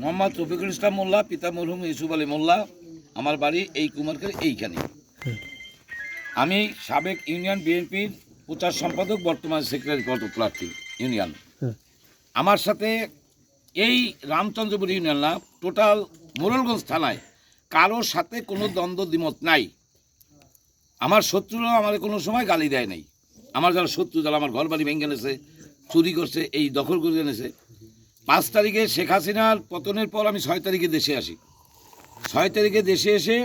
মোহাম্মদ রফিকুল ইসলাম মোল্লা, পিতা মরহুম ইউসুফ আলী মোল্লা, আমার বাড়ি এই কুমারখালী এইখানে। আমি সাবেক ইউনিয়ন বিএনপির প্রচার সম্পাদক, বর্তমান সেক্রেটারি পদ প্রার্থী, ইউনিয়ন। আমার সাথে এই রামচন্দ্রপুর ইউনিয়ন না, টোটাল মোরলগঞ্জ থানায় কারোর সাথে কোনো দ্বন্দ্ব, দ্বিমত নাই। আমার শত্রুরা আমার কোনো সময় গালি দেয় নাই। আমার যারা শত্রু, যারা আমার ঘর বাড়ি ভেঙে এনেছে, চুরি করছে, এই দখল করে এনেছে পাঁচ তারিখে শেখ হাসিনার পতনের পর আমি ছয় তারিখে দেশে আসি। ছয় তারিখে দেশে এসে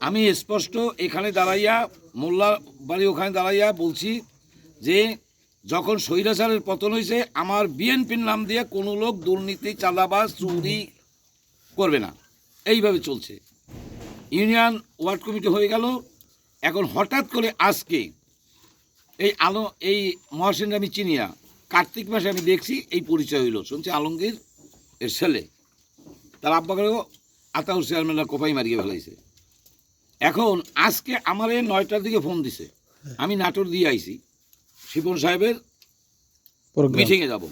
আমি স্পষ্ট এখানে দাঁড়াইয়া মোল্লা বাড়ি ওখানে দাঁড়াইয়া বলছি যে, যখন স্বৈরাচারের পতন হয়েছে আমার বিএনপির নাম দিয়ে কোনো লোক দুর্নীতি, চাঁদাবাজ, চুরি করবে না। এইভাবে চলছে। ইউনিয়ন ওয়ার্ড কমিটি হয়ে গেল। এখন হঠাৎ করে আজকে এই আলো, এই মহাসেন আমি চিনি না। কার্তিক মাসে আমি দেখছি এই পরিচয় হইল। শুনছি আলমগীর এর ছেলে। তার আব্বাকেও আতাউর চেয়ারম্যানরা কোপাই মারিয়ে ফেলাইছে। এখন আজকে আমার এই নয়টার দিকে ফোন দিছে। আমি নাটোর দিয়ে আইছি। শিপন সাহেবের মিটিংয়ে যাব।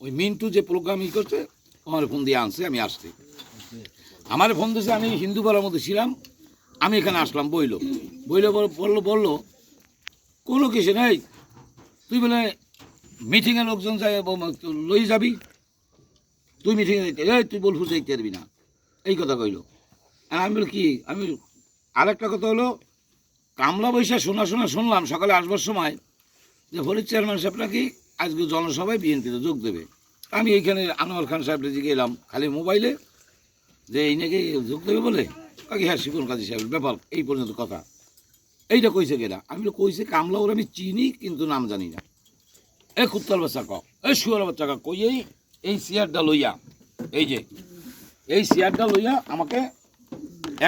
ওই মিন্টু যে প্রোগ্রাম ই করছে আমার ফোন দিয়ে আনছে আমি আসছি। আমার ফোন দিয়েছে আমি হিন্দু বলার মধ্যে ছিলাম আমি এখানে আসলাম বইল। বইল বলল বলল কোনো কিছু নেই। তুই বলে মিটিংয়ে লোকজন যায় লই যাবি? তুই মিটিংয়ে এই তুই বলব যাইতে পারবি না। এই কথা কইলো। আর আমি বলি কি? আমি আরেকটা কথা হলো কামলা বৈশা শোনা শোনা শুনলাম সকালে আসবার সময় যে হলির চেয়ারম্যান সাহেব নাকি আজকে জনসভায় বিএনপিতে যোগ দেবে। আমি এইখানে আনোয়ার খান সাহেব রেজি গেলাম খালি মোবাইলে যে এই নাকি যোগ দেবে বলে? কাকি হ্যাঁ শিবন কাজী সাহেবের ব্যাপার এই পর্যন্ত কথা। এইটা কইছে গেলা আমি বলি, কইছে কামলা ওর আমি চিনি কিন্তু নাম জানি না। এ কুত্তাল বাচ্চা ক এ শুয়ার বাচ্চা ক কই এই এই চেয়ারটা লইয়া এই যে এই চেয়ারটা লইয়া আমাকে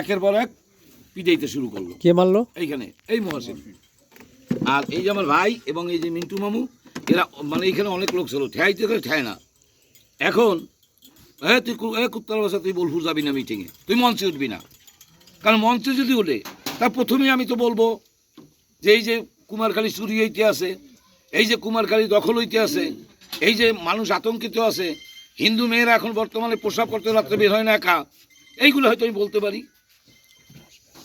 একের পর এক পিটাইতে শুরু করল। কে মারলো? এইখানে এই মহাসিন আর এই যে আমার ভাই এবং এই যে মিন্টু মামু এরা মানে এখানে অনেক লোক ছিল ঠেয়াইতে গেলে ঠেয় না। এখন এ তুই এ কুত্তার বাসা তুই বোলপুর যাবি না মিটিংয়ে তুই মঞ্চে উঠবি না। কারণ মঞ্চে যদি ওঠে তা প্রথমেই আমি তো বলব যে এই যে কুমারখালী চুরি হইতে আছে এই যে কুমারখালী দখল হইতে আছে, এই যে মানুষ আতঙ্কিত আছে, হিন্দু মেয়েরা এখন বর্তমানে প্রসাব করতে রাত্রে বের হয় না একা, এইগুলো হয়তো আমি বলতে পারি।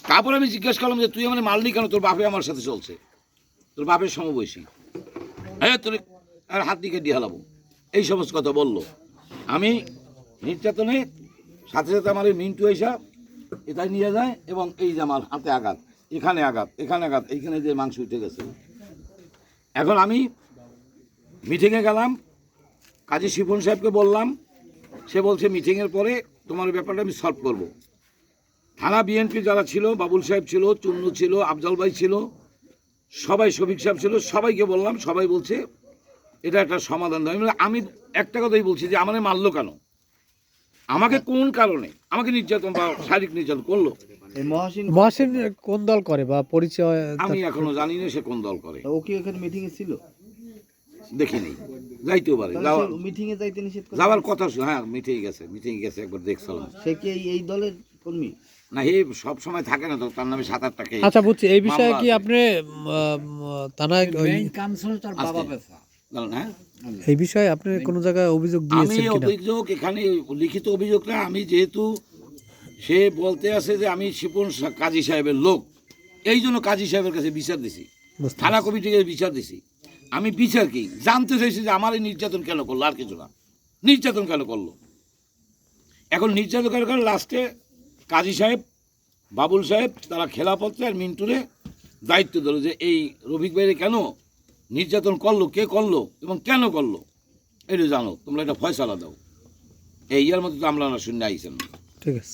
তারপর আমি জিজ্ঞেস করলাম যে, তুই আমার মারলি কেন? তোর বাপে আমার সাথে চলছে। তোর বাপের সমবয়সী। হ্যাঁ তোর আর হাত দিকে দিয়ে হালাবো। এই সমস্ত কথা বলল। আমি নির্যাতনে সাথে সাথে আমার এই মিন্টু এসা এটা নিয়ে যায় এবং এই যে আমার হাতে আঘাত, এখানে আঘাত এখানে আঘাত, এইখানে যে মাংস উঠে গেছে। এখন আমি মিটিংয়ে গেলাম, কাজী শিফন সাহেবকে বললাম, সে বলছে মিটিংয়ের পরে তোমার ব্যাপারটা আমি সলভ করব। থানা বিএনপি যারা ছিল, বাবুল সাহেব ছিল, চুন্নু ছিল, আফজাল ভাই ছিল, সবাই শফিক সাহেব ছিল, সবাইকে বললাম, সবাই বলছে, এটা একটা সমাধান দেয় আমি একটা কথাই বলছি যে আমাকে মারলো কেন? আমাকে কোন কারণে? আমাকে নির্যাতন বা শারীরিক নির্যাতন করল? মহাসিন কোন দল করে বা পরিচয় আমি এখনও জানি না সে কোন দল করে। ও কি এখানে মিটিং এ ছিল? দেখিনি। যাইতেও পারে। মিটিং এ যাইতে নিষেধ করে। যাওয়ার কথা ছিল, হ্যাঁ মিটিং গেছে মিটিং গেছে একবার দেখছিলাম। সে কি এই- এই দলের কর্মী? না হে সব সময় থাকে না তো তার নামে সাত আটটা আচ্ছা বুঝছি। এই বিষয়ে কি আপনি থানায় ওই- জানেন, হ্যাঁ? এই বিষয়ে আপনি কোনো জায়গায় অভিযোগ দিয়েছেন কিনা? অভিযোগ এখানে লিখিত অভিযোগটা আমি যেহেতু সে বলতে আছে যে আমি শিপন কাজী সাহেবের লোক। এই জন্য কাজী সাহেবের কাছে বিচার দিছি। থানা কমিটিকে বিচার দিছি। আমি বিচার কি? জানতে চাইছি যে আমার এই নির্যাতন কেন করল? আর কিছু না। নির্যাতন কেন করল? এখন নির্যাতন কেন করল? লাস্টে কাজী সাহেব বাবুল সাহেব তারা খেলাপত্রে আর মিন্টুরে দায়িত্ব দিল যে এই রফিক ভাইরে কেন নির্যাতন করল? কে করল? এবং কেন করল? এটা জানো তোমরা এটা ফয়সালা দাও। এই ইয়ার মধ্যে তো আমরা না শূন্য আইসেন ঠিক আছে।